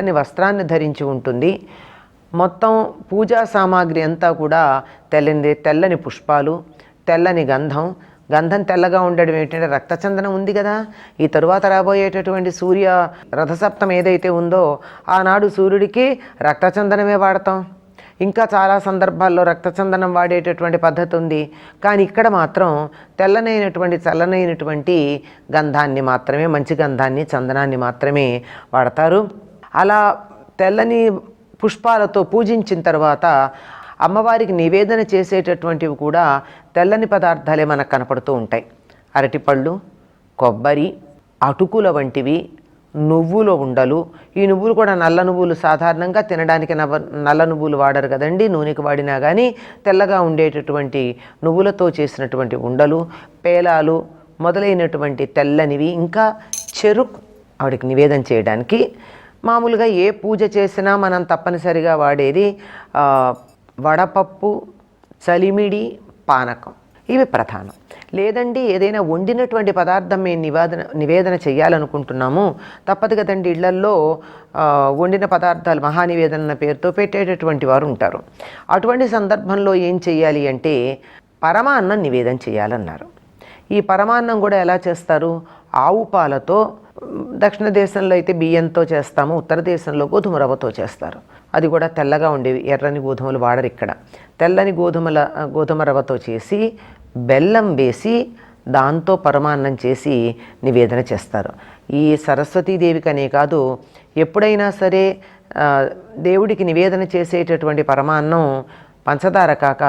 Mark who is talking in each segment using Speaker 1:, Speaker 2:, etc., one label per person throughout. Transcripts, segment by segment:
Speaker 1: తెల్లని వస్త్రాన్ని ధరించి ఉంటుంది. మొత్తం పూజా సామాగ్రి అంతా కూడా తెల్లని తెల్లని పుష్పాలు తెల్లని గంధం. గంధం తెల్లగా ఉండడం ఏంటంటే రక్తచందనం ఉంది కదా. ఈ తరువాత రాబోయేటటువంటి సూర్య రథసప్తం ఏదైతే ఉందో ఆనాడు సూర్యుడికి రక్తచందనమే వాడతాం. ఇంకా చాలా సందర్భాల్లో రక్తచందనం వాడేటటువంటి పద్ధతి ఉంది. కానీ ఇక్కడ మాత్రం తెల్లనైనటువంటి చల్లనైనటువంటి గంధాన్ని మాత్రమే మంచి గంధాన్ని చందనాన్ని మాత్రమే వాడతారు. అలా తెల్లని పుష్పాలతో పూజించిన తర్వాత అమ్మవారికి నివేదన చేసేటటువంటివి కూడా తెల్లని పదార్థాలే మనకు కనపడుతూ ఉంటాయి. అరటిపళ్ళు కొబ్బరి అటుకుల వంటివి నువ్వుల ఉండలు. ఈ నువ్వులు కూడా నల్ల నువ్వులు సాధారణంగా తినడానికి నవ నల్ల నువ్వులు వాడరు కదండి. నూనెకి వాడినా కానీ తెల్లగా ఉండేటటువంటి నువ్వులతో చేసినటువంటి ఉండలు పేలాలు మొదలైనటువంటి తెల్లనివి ఇంకా చెరుకు ఆవిడకి నివేదన చేయడానికి మామూలుగా ఏ పూజ చేసినా మనం తప్పనిసరిగా వాడేది వడపప్పు చలిమిడి పానకం. ఇవి ప్రధానం. లేదండి ఏదైనా వండినటువంటి పదార్థం మేము నివేదన నివేదన చేయాలనుకుంటున్నాము తప్పదు కదండి ఇళ్ళల్లో వండిన పదార్థాలు మహానివేదన పేరుతో పెట్టేటటువంటి వారు ఉంటారు. అటువంటి సందర్భంలో ఏం చేయాలి అంటే పరమాన్నం నివేదన చేయాలన్నారు ఈ పరమాన్నం కూడా ఎలా చేస్తారు? ఆవు పాలతో దక్షిణ దేశంలో అయితే బియ్యంతో చేస్తాము ఉత్తర దేశంలో గోధుమ రవ్వతో చేస్తారు. అది కూడా తెల్లగా ఉండేవి ఎర్రని గోధుమలు వాడరు ఇక్కడ. తెల్లని గోధుమల గోధుమ రవ్వతో చేసి బెల్లం వేసి దాంతో పరమాన్నం చేసి నివేదన చేస్తారు. ఈ సరస్వతీదేవికనే కాదు ఎప్పుడైనా సరే దేవుడికి నివేదన చేసేటటువంటి పరమాన్నం పంచదార కాక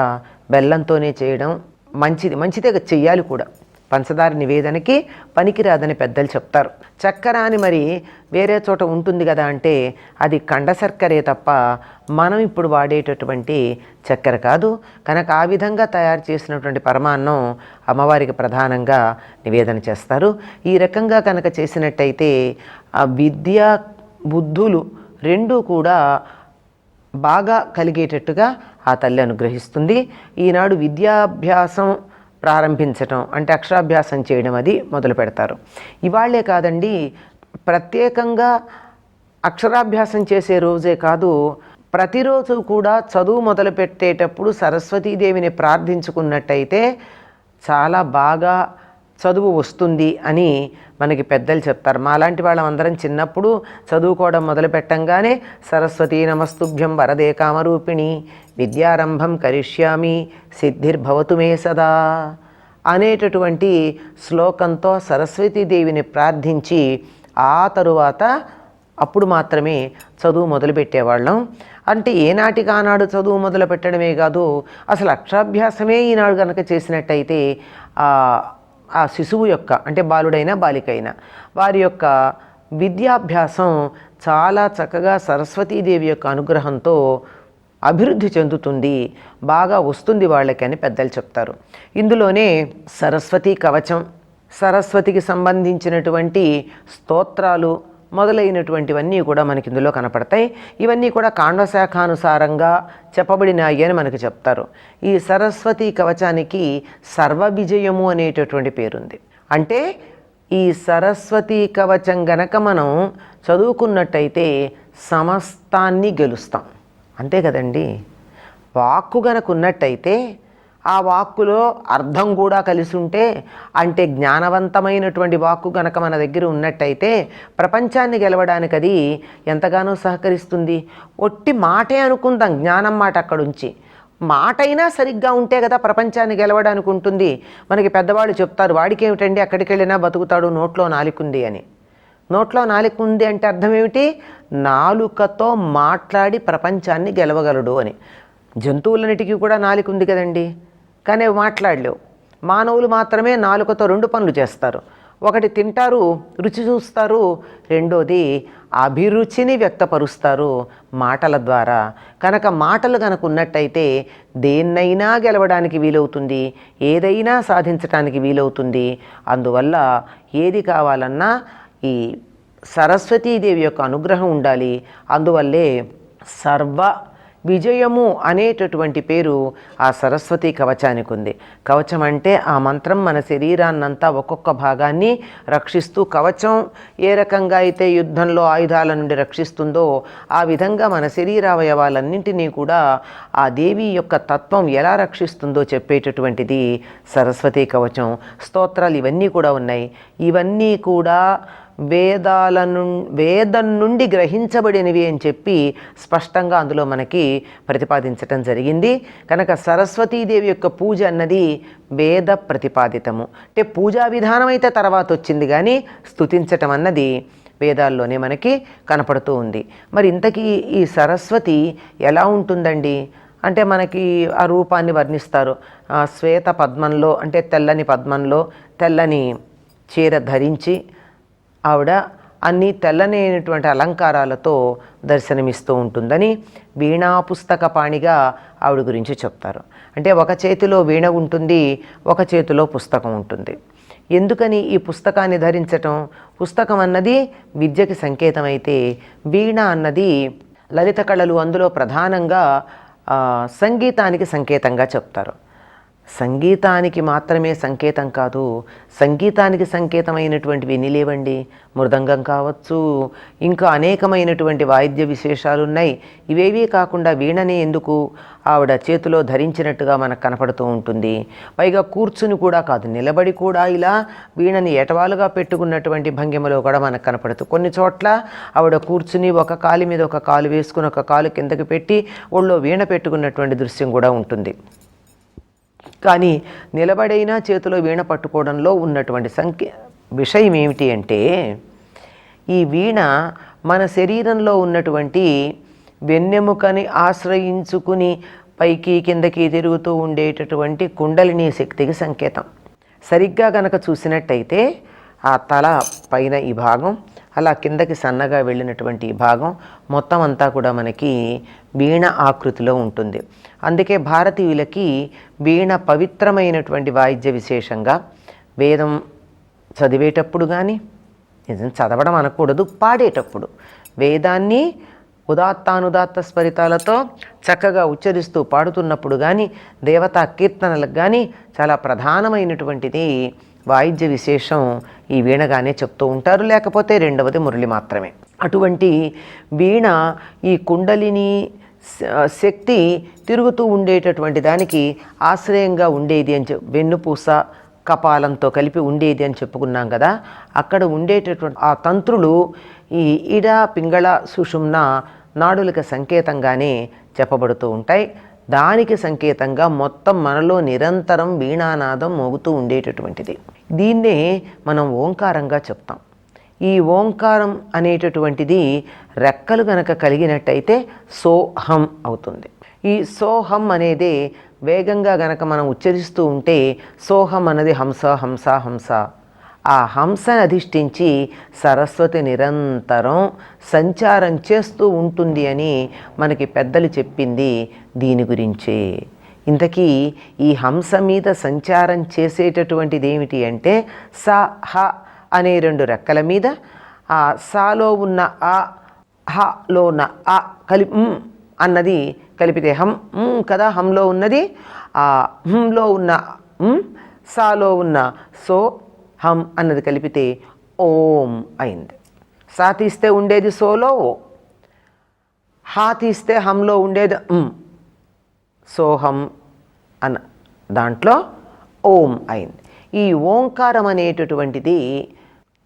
Speaker 1: బెల్లంతోనే చేయడం మంచిది మంచిదే చెయ్యాలి కూడా. పంచదార నివేదనకి పనికిరాదని పెద్దలు చెప్తారు. చక్కెర అని మరి వేరే చోట ఉంటుంది కదా అంటే అది కండ చక్కెరే తప్ప మనం ఇప్పుడు వాడేటటువంటి చక్కెర కాదు. కనుక ఆ విధంగా తయారు చేసినటువంటి పరమాన్నం అమ్మవారికి ప్రధానంగా నివేదన చేస్తారు. ఈ రకంగా కనుక చేసినట్టయితే ఆ విద్య బుద్ధులు రెండూ కూడా బాగా కలిగేటట్టుగా ఆ తల్లి అనుగ్రహిస్తుంది. ఈనాడు విద్యాభ్యాసం ప్రారంభించటం అంటే అక్షరాభ్యాసం చేయడం అది మొదలు పెడతారు. ఇవాళ్ళే కాదండి ప్రత్యేకంగా అక్షరాభ్యాసం చేసే రోజే కాదు ప్రతిరోజు కూడా చదువు మొదలుపెట్టేటప్పుడు సరస్వతీదేవిని ప్రార్థించుకున్నట్టయితే చాలా బాగా చదువు వస్తుంది అని మనకి పెద్దలు చెప్తారు మాలాంటి వాళ్ళమందరం చిన్నప్పుడు చదువుకోవడం మొదలు పెట్టంగానే సరస్వతీ నమస్తుభ్యం వరదే కామరూపిణి విద్యారంభం కరిష్యామి సిద్ధిర్భవతు మే సదా అనేటటువంటి శ్లోకంతో సరస్వతీదేవిని ప్రార్థించి ఆ తరువాత అప్పుడు మాత్రమే చదువు మొదలుపెట్టేవాళ్ళం. అంటే ఏనాటికానాడు చదువు మొదలు పెట్టడమే కాదు అసలు అక్షరాభ్యాసమే ఈనాడు కనుక చేసినట్టయితే ఆ శిశువు యొక్క అంటే బాలుడైనా బాలికైన వారి యొక్క విద్యాభ్యాసం చాలా చక్కగా సరస్వతీదేవి యొక్క అనుగ్రహంతో అభివృద్ధి చెందుతుంది బాగా వస్తుంది వాళ్ళకి అని పెద్దలు చెప్తారు. ఇందులోనే సరస్వతి కవచం సరస్వతికి సంబంధించినటువంటి స్తోత్రాలు మొదలైనటువంటివన్నీ కూడా మనకి ఇందులో కనపడతాయి. ఇవన్నీ కూడా కాండశాఖానుసారంగా చెప్పబడినాయి అని మనకు చెప్తారు. ఈ సరస్వతి కవచానికి సర్వ విజయము అనేటటువంటి పేరుంది. అంటే ఈ సరస్వతి కవచం గనక మనం చదువుకున్నట్టయితే సమస్తాన్ని గెలుస్తాం. అంతే కదండి? వాక్కు గనక ఉన్నట్టయితే ఆ వాక్కులో అర్థం కూడా కలిసి ఉంటే అంటే జ్ఞానవంతమైనటువంటి వాక్కు గనక మన దగ్గర ఉన్నట్టయితే ప్రపంచాన్ని గెలవడానికి అది ఎంతగానో సహకరిస్తుంది. ఒట్టి మాటే అనుకుందాం జ్ఞానం మాట అక్కడుంచి. మాటైనా సరిగ్గా ఉంటే కదా ప్రపంచాన్ని గెలవడానికి ఉంటుంది. మనకి పెద్దవాళ్ళు చెప్తారు వాడికి ఏమిటండి అక్కడికి వెళ్ళినా బతుకుతాడు నోట్లో నాలుకుంది అని. నోట్లో నాలుక ఉంది అంటే అర్థం ఏమిటి నాలుకతో మాట్లాడి ప్రపంచాన్ని గెలవగలడు అని. జంతువులన్నిటికీ కూడా నాలుక ఉంది కదండి. కానీ అవి మాట్లాడలేవు. మానవులు మాత్రమే నాలుకతో రెండు పనులు చేస్తారు. ఒకటి తింటారు రుచి చూస్తారు రెండోది అభిరుచిని వ్యక్తపరుస్తారు మాటల ద్వారా. కనుక మాటలు కనుక ఉన్నట్టయితే దేన్నైనా గెలవడానికి వీలవుతుంది ఏదైనా సాధించడానికి వీలవుతుంది. అందువల్ల ఏది కావాలన్నా ఈ సరస్వతీదేవి యొక్క అనుగ్రహం ఉండాలి. అందువల్లే సర్వ విజయము అనేటటువంటి పేరు ఆ సరస్వతి కవచానికి ఉంది. కవచం అంటే ఆ మంత్రం మన శరీరాన్నంతా ఒక్కొక్క భాగాన్ని రక్షిస్తూ కవచం ఏ రకంగా అయితే యుద్ధంలో ఆయుధాల నుండి రక్షిస్తుందో ఆ విధంగా మన శరీరావయవాలన్నింటినీ కూడా ఆ దేవి యొక్క తత్వం ఎలా రక్షిస్తుందో చెప్పేటటువంటిది సరస్వతి కవచం. స్తోత్రాలు ఇవన్నీ కూడా ఉన్నాయి. ఇవన్నీ కూడా వేదాల ను వేదం నుండి గ్రహించబడినవి అని చెప్పి స్పష్టంగా అందులో మనకి ప్రతిపాదించటం జరిగింది. కనుక సరస్వతీదేవి యొక్క పూజ అన్నది వేద ప్రతిపాదితము. అంటే పూజా విధానం అయితే తర్వాత వచ్చింది కానీ స్థుతించటం అన్నది వేదాల్లోనే మనకి కనపడుతూ ఉంది. మరి ఇంతకీ ఈ సరస్వతి ఎలా ఉంటుందండి? అంటే మనకి ఆ రూపాన్ని వర్ణిస్తారు. ఆ శ్వేత పద్మంలో అంటే తెల్లని పద్మంలో తెల్లని చీర ధరించి ఆవిడ అన్ని తెల్లనైనటువంటి అలంకారాలతో దర్శనమిస్తూ ఉంటుందని వీణా పుస్తక పాణిగా ఆవిడ గురించి చెప్తారు. అంటే ఒక చేతిలో వీణ ఉంటుంది ఒక చేతిలో పుస్తకం ఉంటుంది. ఎందుకని ఈ పుస్తకాన్ని ధరించటం? పుస్తకం అన్నది విద్యకి సంకేతం అయితే వీణ అన్నది లలిత కళలు అందులో ప్రధానంగా సంగీతానికి సంకేతంగా చెప్తారు. సంగీతానికి మాత్రమే సంకేతం కాదు సంగీతానికి సంకేతమైనటువంటివి ఎన్ని లేవండి? మృదంగం కావచ్చు ఇంకా అనేకమైనటువంటి వాయిద్య విశేషాలు ఉన్నాయి ఇవేవీ కాకుండా వీణనే ఎందుకు? ఆవిడ చేతిలో ధరించినట్టుగా మనకు కనపడుతూ ఉంటుంది. పైగా కూర్చుని కూడా కాదు నిలబడి కూడా ఇలా వీణని ఎటవాలుగా పెట్టుకున్నటువంటి భంగిమలో కూడా మనకు కనపడుతుంది కొన్ని చోట్ల ఆవిడ కూర్చుని ఒక కాలు మీద ఒక కాలు వేసుకుని ఒక కాలు కిందకి పెట్టి ఒళ్ళో వీణ పెట్టుకున్నటువంటి దృశ్యం కూడా ఉంటుంది. కానీ నిలబడైనా చేతిలో వీణ పట్టుకోవడంలో ఉన్నటువంటి సంఖ్య విషయం ఏమిటి అంటే ఈ వీణ మన శరీరంలో ఉన్నటువంటి వెన్నెముకని ఆశ్రయించుకుని పైకి కిందకి తిరుగుతూ ఉండేటటువంటి కుండలిని శక్తికి సంకేతం. సరిగ్గా గనక చూసినట్టయితే ఆ తల పైన ఈ భాగం అలా కిందకి సన్నగా వెళ్ళినటువంటి ఈ భాగం మొత్తం అంతా కూడా మనకి వీణ ఆకృతిలో ఉంటుంది. అందుకే భారతీయులకి వీణ పవిత్రమైనటువంటి వాయిద్య విశేషంగా వేదం చదివేటప్పుడు కానీ నిజం చదవడం అనకూడదు పాడేటప్పుడు. వేదాన్ని ఉదాత్తానుదాత్త స్ఫరితాలతో చక్కగా ఉచ్చరిస్తూ పాడుతున్నప్పుడు కానీ దేవతా కీర్తనలకు కానీ చాలా ప్రధానమైనటువంటిది వాయిద్య విశేషం ఈ వీణగానే చెప్తూ ఉంటారు. లేకపోతే రెండవది మురళి మాత్రమే. అటువంటి వీణ ఈ కుండలిని శక్తి తిరుగుతూ ఉండేటటువంటి దానికి ఆశ్రయంగా ఉండేది అని చెప్ వెన్నుపూస కపాలంతో కలిపి ఉండేది అని చెప్పుకున్నాం కదా. అక్కడ ఉండేటటువంటి ఆ తంత్రులు ఈ ఇడ పింగళ సుషుమ్న నాడులకు సంకేతంగానే చెప్పబడుతూ ఉంటాయి. దానికి సంకేతంగా మొత్తం మనలో నిరంతరం వీణానాదం మోగుతూ ఉండేటటువంటిది. దీన్నే మనం ఓంకారంగా చెప్తాం. ఈ ఓంకారం అనేటటువంటిది రెక్కలు గనక కలిగినట్టయితే సోహం అవుతుంది. ఈ సోహం అనేది వేగంగా గనక మనం ఉచ్చరిస్తూ ఉంటే సోహం అన్నది హంస హంస హంస. ఆ హంసను అధిష్ఠించి సరస్వతి నిరంతరం సంచారం చేస్తూ ఉంటుంది అని మనకి పెద్దలు చెప్పింది దీని గురించే. ఇంతకీ ఈ హంస మీద సంచారం చేసేటటువంటిది ఏమిటి అంటే స హ అనే రెండు రెక్కల మీద ఆ సాలో ఉన్న ఆ హలో ఉన్న ఆ కలి అన్నది కలిపితే హం కదా హంలో ఉన్నది. ఆ హంలో ఉన్న సాలో ఉన్న సో హం అన్నది కలిపితే ఓం అయింది. సా తీస్తే ఉండేది సోలో ఓ హా తీస్తే హంలో ఉండేది సోహం అన్న దాంట్లో ఓం అయింది. ఈ ఓంకారం అనేటటువంటిది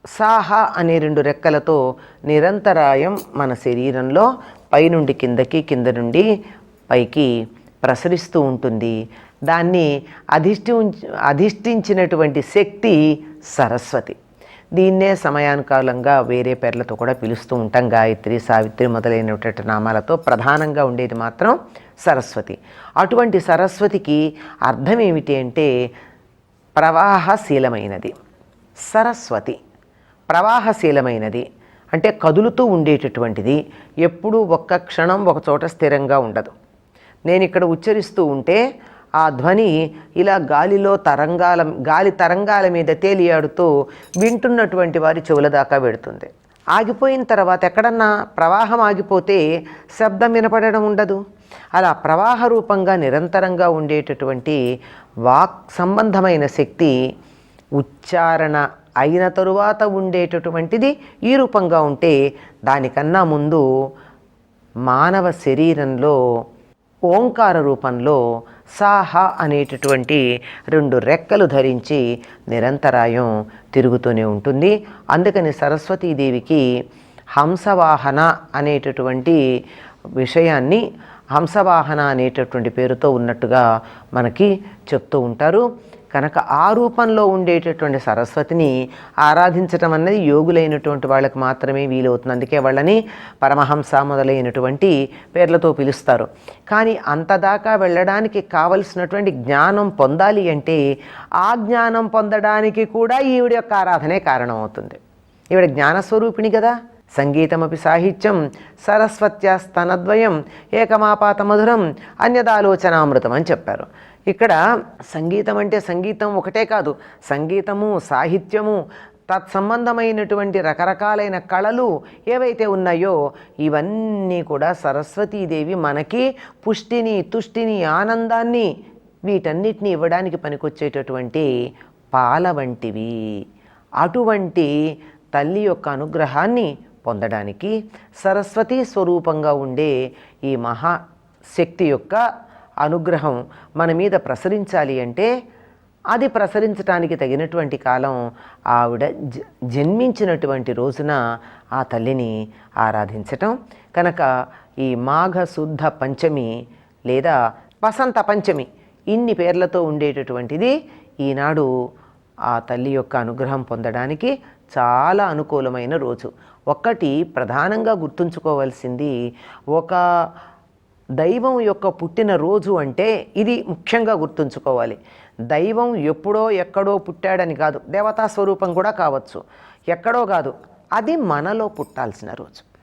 Speaker 1: సాహ అనే రెండు రెక్కలతో నిరంతరాయం మన శరీరంలో పైనుండి కిందకి కింద నుండి పైకి ప్రసరిస్తూ ఉంటుంది. దాన్ని అధిష్ఠి అధిష్ఠించినటువంటి శక్తి సరస్వతి. దీన్నే సమయానుకాలంగా వేరే పేర్లతో కూడా పిలుస్తూ ఉంటాం. గాయత్రి సావిత్రి మొదలైనటువంటి నామాలతో ప్రధానంగా ఉండేది మాత్రం సరస్వతి. అటువంటి సరస్వతికి అర్థం ఏమిటి అంటే ప్రవాహశీలమైనది. సరస్వతి. ప్రవాహశీలమైనది అంటే కదులుతూ ఉండేటటువంటిది ఎప్పుడూ ఒక్క క్షణం ఒక చోట స్థిరంగా ఉండదు. నేను ఇక్కడ ఉచ్చరిస్తూ ఉంటే ఆ ధ్వని ఇలా గాలిలో తరంగాల గాలి తరంగాల మీద తేలియాడుతూ వింటున్నటువంటి వారి చెవుల దాకా వెడుతుంది. ఆగిపోయిన తర్వాత ఎక్కడన్నా ప్రవాహం ఆగిపోతే శబ్దం వినపడడం ఉండదు. అలా ప్రవాహ రూపంగా నిరంతరంగా ఉండేటటువంటి వాక్ సంబంధమైన శక్తి ఉచ్చారణ అయిన తరువాత ఉండేటటువంటిది ఈ రూపంగా ఉంటే దానికన్నా ముందు మానవ శరీరంలో ఓంకార రూపంలో సాహ అనేటటువంటి రెండు రెక్కలు ధరించి నిరంతరాయం తిరుగుతూనే ఉంటుంది. అందుకని సరస్వతీదేవికి హంసవాహన అనేటటువంటి విషయాన్ని హంసవాహన అనేటటువంటి పేరుతో ఉన్నట్టుగా మనకి చెప్తూ ఉంటారు. కనుక ఆ రూపంలో ఉండేటటువంటి సరస్వతిని ఆరాధించటం అన్నది యోగులైనటువంటి వాళ్ళకి మాత్రమే వీలవుతుంది. అందుకే వాళ్ళని పరమహంస మొదలైనటువంటి పేర్లతో పిలుస్తారు. కానీ అంతదాకా వెళ్ళడానికి కావలసినటువంటి జ్ఞానం పొందాలి అంటే ఆ జ్ఞానం పొందడానికి కూడా ఈవిడ యొక్క ఆరాధనే కారణం అవుతుంది ఈవిడ జ్ఞానస్వరూపిణి కదా. సంగీతమపి సాహిత్యం సరస్వత్యాస్తనద్వయం ఏకమాపాత మధురం అన్యదాలోచనామృతం అని చెప్పారు. ఇక్కడ సంగీతం అంటే సంగీతం ఒకటే కాదు సంగీతము సాహిత్యము తత్సంబంధమైనటువంటి రకరకాలైన కళలు ఏవైతే ఉన్నాయో ఇవన్నీ కూడా సరస్వతీదేవి మనకి పుష్టిని తుష్టిని ఆనందాన్ని వీటన్నిటిని ఇవ్వడానికి పనికొచ్చేటటువంటి పాల వంటివి. అటువంటి తల్లి యొక్క అనుగ్రహాన్ని పొందడానికి సరస్వతీ స్వరూపంగా ఉండే ఈ మహాశక్తి యొక్క అనుగ్రహం మన మీద ప్రసరించాలి అంటే అది ప్రసరించడానికి తగినటువంటి కాలం ఆవిడ జ జన్మించినటువంటి రోజున ఆ తల్లిని ఆరాధించటం. కనుక ఈ మాఘ శుద్ధ పంచమి లేదా వసంత పంచమి ఇన్ని పేర్లతో ఉండేటటువంటిది ఈనాడు ఆ తల్లి యొక్క అనుగ్రహం పొందడానికి చాలా అనుకూలమైన రోజు. ఒక్కటి ప్రధానంగా గుర్తుంచుకోవాల్సింది ఒక దైవం యొక్క పుట్టిన రోజు అంటే ఇది ముఖ్యంగా గుర్తుంచుకోవాలి. దైవం ఎప్పుడో ఎక్కడో పుట్టాడని కాదు. దేవతా స్వరూపం కూడా కావచ్చు. ఎక్కడో కాదు. అది మనలో పుట్టాల్సిన రోజు.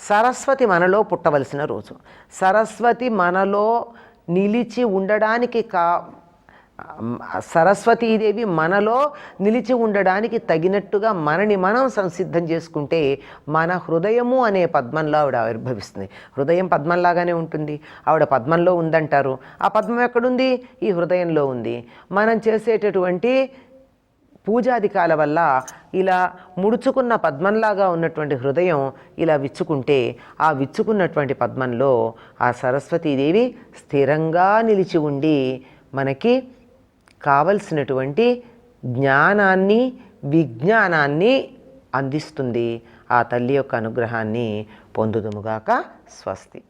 Speaker 1: సరస్వతి మనలో పుట్టవలసిన రోజు. సరస్వతి మనలో నిలిచి ఉండడానికి కా సరస్వతీదేవి మనలో నిలిచి ఉండడానికి తగినట్టుగా మనని మనం సంసిద్ధం చేసుకుంటే మన హృదయము అనే పద్మంలో ఆవిడ ఆవిర్భవిస్తుంది. హృదయం పద్మంలాగానే ఉంటుంది. ఆవిడ పద్మంలో ఉందంటారు. ఆ పద్మం ఎక్కడుంది? ఈ హృదయంలో ఉంది. మనం చేసేటటువంటి పూజాధికాల వల్ల ఇలా ముడుచుకున్న పద్మంలాగా ఉన్నటువంటి హృదయం ఇలా విచ్చుకుంటే ఆ విచ్చుకున్నటువంటి పద్మంలో ఆ సరస్వతీదేవి స్థిరంగా నిలిచి ఉండి మనకి కావలసినటువంటి జ్ఞానాన్ని విజ్ఞానాన్ని అందిస్తుంది. ఆ తల్లి యొక్క అనుగ్రహాన్ని పొందుదుముగాక స్వస్తి.